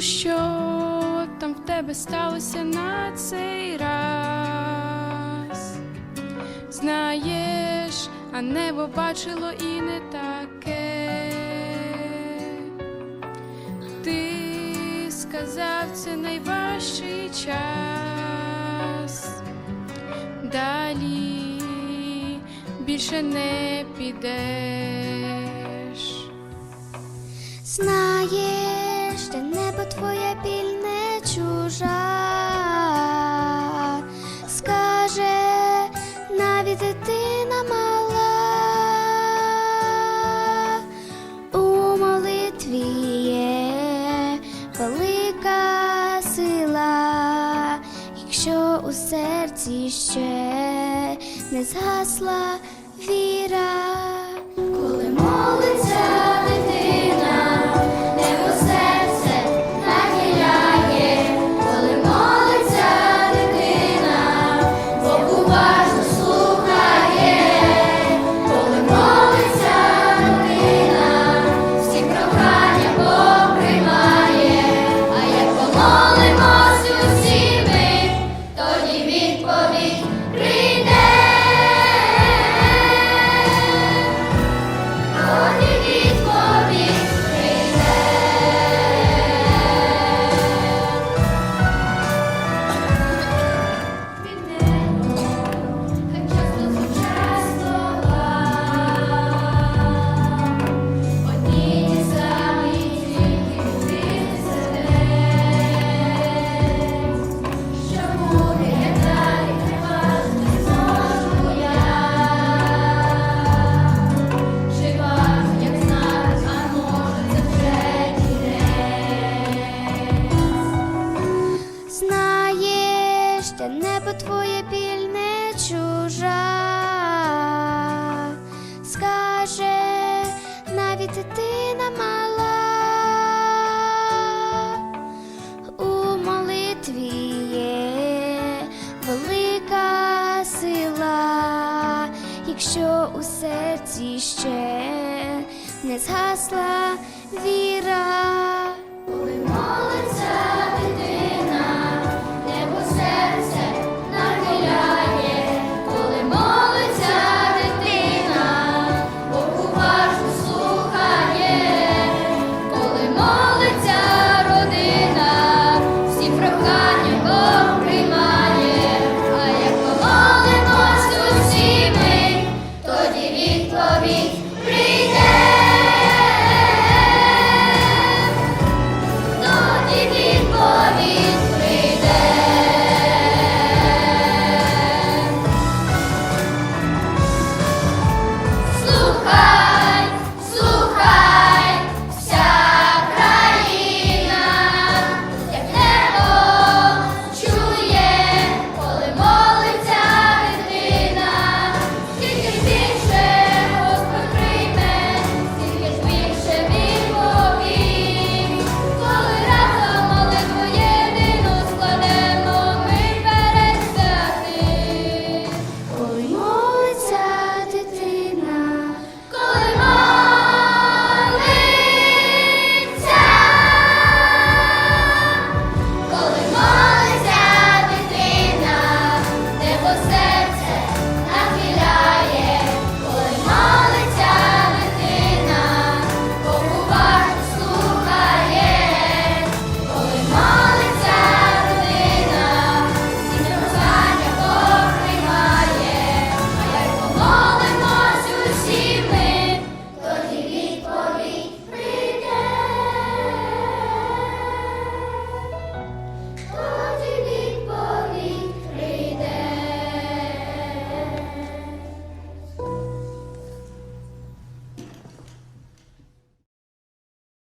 Що там в тебе сталося на цей раз? Знаєш, а небо бачило і не таке. Ти сказав, це найважчий час. Далі більше не підеш. Знаєш, де небо твоя біль не чужа, скаже навіть дитина мала, у молитві є велика сила, якщо у серці ще не згасла віра, у серці ще не згасла віра.